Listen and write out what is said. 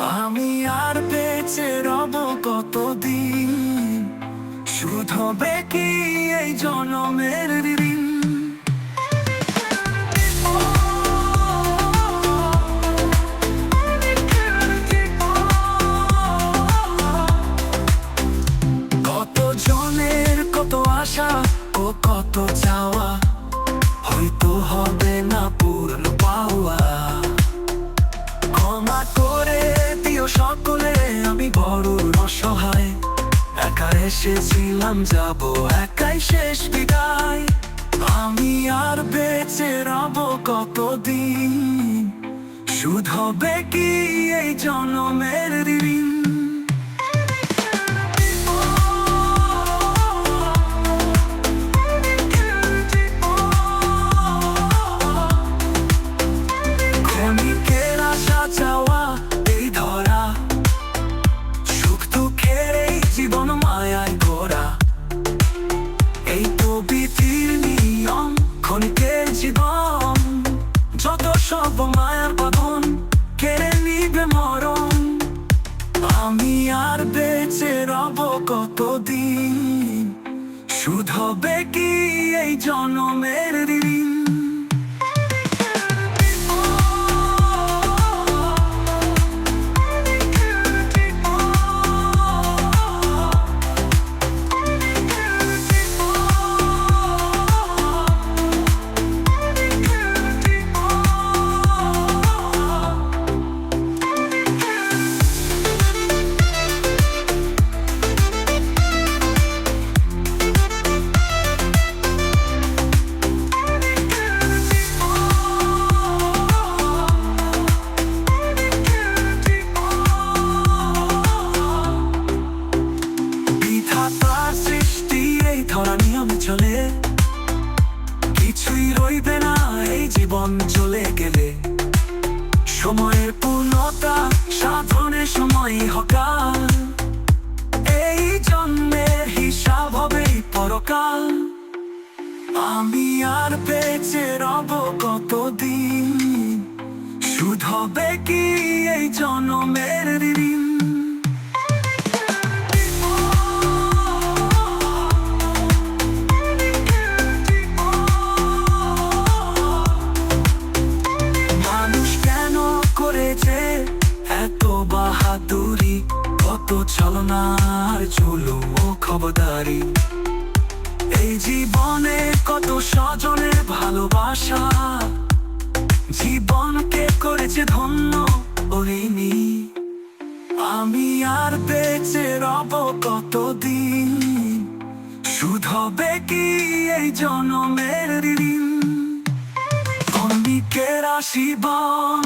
আমি আর বেঁচে রব কতদিন? শুধু বেকি এই জনমের ঋণ? সকলে আমি বড় অসহায়। একা এসেছিলাম, যাব একাই শেষ বিদায়। আমি আর বেঁচে রাব কতদিন? শুধু হবে কি এই জনমের ঋণ? মায়ায় এই তো বিধির নিয়ম, ক্ষণিকের জীবন। যত সব মায়ার বাঁধন কেড়ে নিবে মরণ। আমি আর বেঁচে রব কতদিন? শুধ হবে কি এই জনমের ঋণ? জীবন চলে গেলে। সময়ের পূর্ণতা, সাধনে সময় হকাল এই জন্মের হিসাব হবে পরকাল। আমি আর বেঁচে রব কতদিন? শুধ হবে কি এই জনমের ঋণ? ছলনার চুলো খবরদারি। এই জীবনে কত স্বজনের ভালোবাসা। জীবনকে করেছে ধন্য ওরিনি আমি আর বেঁচে রব কতদিন? শুধ হবে কি এই জনমের ঋণ? অন্বিকের আশীবন